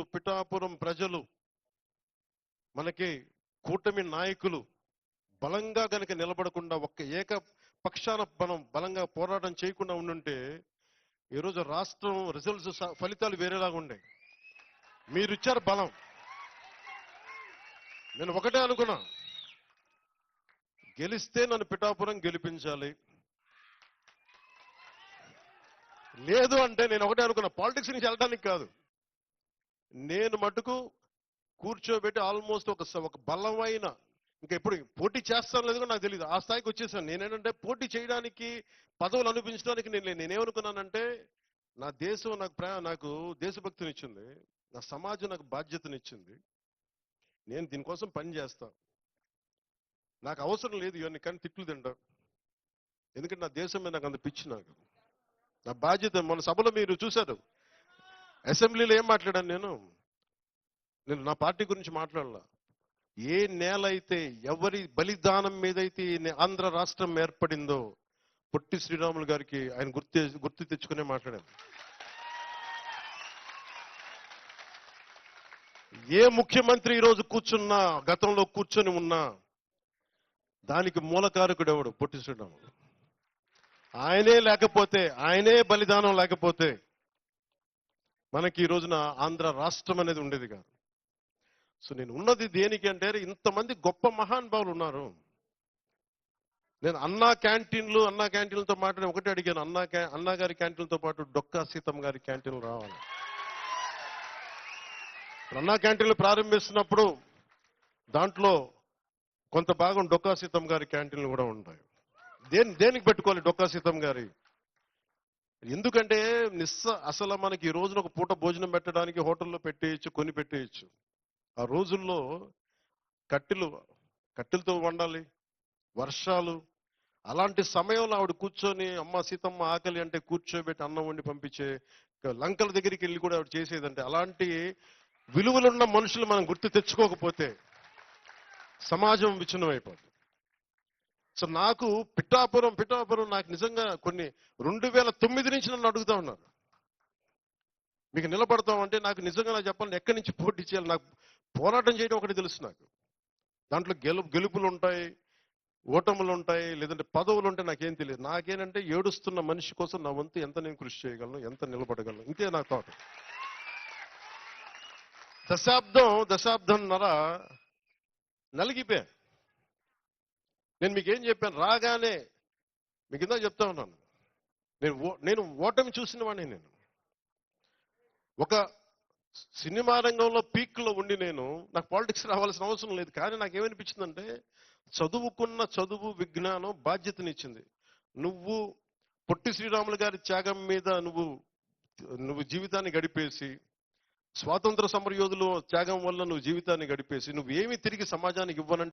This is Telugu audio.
పిఠాపురం ప్రజలు మనకి కూటమి నాయకులు బలంగా గనక నిలబడకుండా ఒక్క ఏక పక్షాన మనం బలంగా పోరాటం చేయకుండా ఉండుంటే ఈరోజు రాష్ట్రం రిజల్ట్స్ ఫలితాలు వేరేలాగా ఉండే. మీరు ఇచ్చారు బలం. నేను ఒకటే అనుకున్నా. గెలిస్తే నన్ను పిఠాపురం గెలిపించాలి. లేదు అంటే నేను ఒకటే అనుకున్నా. పాలిటిక్స్ నుంచి వెళ్ళడానికి కాదు. నేను మటుకు కూర్చోబెట్టి ఆల్మోస్ట్ ఒక ఒక బలమైన ఇంకా ఎప్పుడు పోటీ చేస్తాను లేదు నాకు తెలియదు ఆ స్థాయికి వచ్చేసాను. నేనేంటంటే పోటీ చేయడానికి పదవులు అనిపించడానికి నేను నేనేమనుకున్నానంటే నా దేశం నాకు ప్రా నాకు దేశభక్తినిచ్చింది. నా సమాజం నాకు బాధ్యతనిచ్చింది. నేను దీనికోసం పని చేస్తా. నాకు అవసరం లేదు ఇవన్నీ కానీ తిట్లు తింటా. ఎందుకంటే నా దేశం మీద నాకు అంత పిచ్చి నాకు. నా బాధ్యత మన సభలో మీరు చూశారు. అసెంబ్లీలో ఏం మాట్లాడాను నేను? నేను నా పార్టీ గురించి మాట్లాడలా. ఏ నేల అయితే ఎవరి బలిదానం మీదైతే నే- ఆంధ్ర రాష్ట్రం ఏర్పడిందో పొట్టి శ్రీరాములు గారికి ఆయన గుర్తు గుర్తు తెచ్చుకునే మాట్లాడాను. ఏ ముఖ్యమంత్రి ఈరోజు కూర్చున్నా గతంలో కూర్చొని ఉన్నా దానికి మూలకారకుడు ఎవడు పొట్టి శ్రీరాములు. ఆయనే లేకపోతే ఆయనే బలిదానం లేకపోతే మనకి ఈ రోజున ఆంధ్ర రాష్ట్రం అనేది ఉండేది కాదు. సో నేను ఉన్నది దేనికి అంటే ఇంతమంది గొప్ప మహానుభావులు ఉన్నారు. నేను అన్నా క్యాంటీన్లు అన్నా క్యాంటీన్లతో మాట్లాడి ఒకటే అడిగాను. అన్నా క్యా అన్నా గారి క్యాంటీన్లతో పాటు డొక్కా సీతమ్మ గారి క్యాంటీన్లు రావాలి. అన్నా క్యాంటీన్లు ప్రారంభిస్తున్నప్పుడు దాంట్లో కొంత భాగం డొక్కా సీతమ్మ గారి క్యాంటీన్లు కూడా ఉంటాయి. దేని దేనికి పెట్టుకోవాలి డొక్కా సీతమ్మ గారి? ఎందుకంటే నిస్స అసలు మనకి ఈ రోజున ఒక పూట భోజనం పెట్టడానికి హోటల్లో పెట్టేయచ్చు కొని పెట్టేయచ్చు. ఆ రోజుల్లో కట్టెలు కట్టెలతో వండాలి వర్షాలు అలాంటి సమయంలో ఆవిడ కూర్చొని అమ్మ సీతమ్మ ఆకలి అంటే కూర్చోబెట్టి అన్నం వండి పంపించే లంకల దగ్గరికి వెళ్ళి కూడా ఆవిడ చేసేదంటే అలాంటి విలువలున్న మనుషులు మనం గుర్తు తెచ్చుకోకపోతే సమాజం విచ్ఛిన్నం అయిపోతుంది సో నాకు పిఠాపురం పిఠాపురం నాకు నిజంగా కొన్ని రెండు వేల తొమ్మిది నుంచి నన్ను అడుగుతా ఉన్నారు. మీకు నిలబడతాం అంటే నాకు నిజంగా నాకు చెప్పాలి ఎక్కడి నుంచి పోటీ చేయాలి? నాకు పోరాటం చేయడం ఒకటి తెలుసు నాకు. దాంట్లో గెలు గెలుపులు ఉంటాయి ఓటములు ఉంటాయి లేదంటే పదవులు ఉంటాయి నాకేం తెలియదు. నాకేనంటే ఏడుస్తున్న మనిషి కోసం నా వంతు ఎంత నేను కృషి చేయగలను ఎంత నిలబడగలను? ఇంతే నా థాట్ దశాబ్దం దశాబ్దంన్నర నలిగిపోయాను. నేను మీకు ఏం చెప్పాను? రాగానే మీకు ఇందా చెప్తా ఉన్నాను. నేను ఓ- నేను ఓటమి చూసిన వాడిని నేను. ఒక సినిమా రంగంలో పీక్లో ఉండి నేను నాకు పాలిటిక్స్ రావాల్సిన అవసరం లేదు. కానీ నాకు ఏమనిపించిందంటే చదువుకున్న చదువు విజ్ఞానం బాధ్యతనిచ్చింది. నువ్వు పొట్టి శ్రీరాములు గారి త్యాగం మీద నువ్వు నువ్వు జీవితాన్ని గడిపేసి స్వాతంత్ర సమరయోధులు త్యాగం వల్ల నువ్వు జీవితాన్ని గడిపేసి నువ్వు ఏమి తిరిగి సమాజానికి ఇవ్వనంటే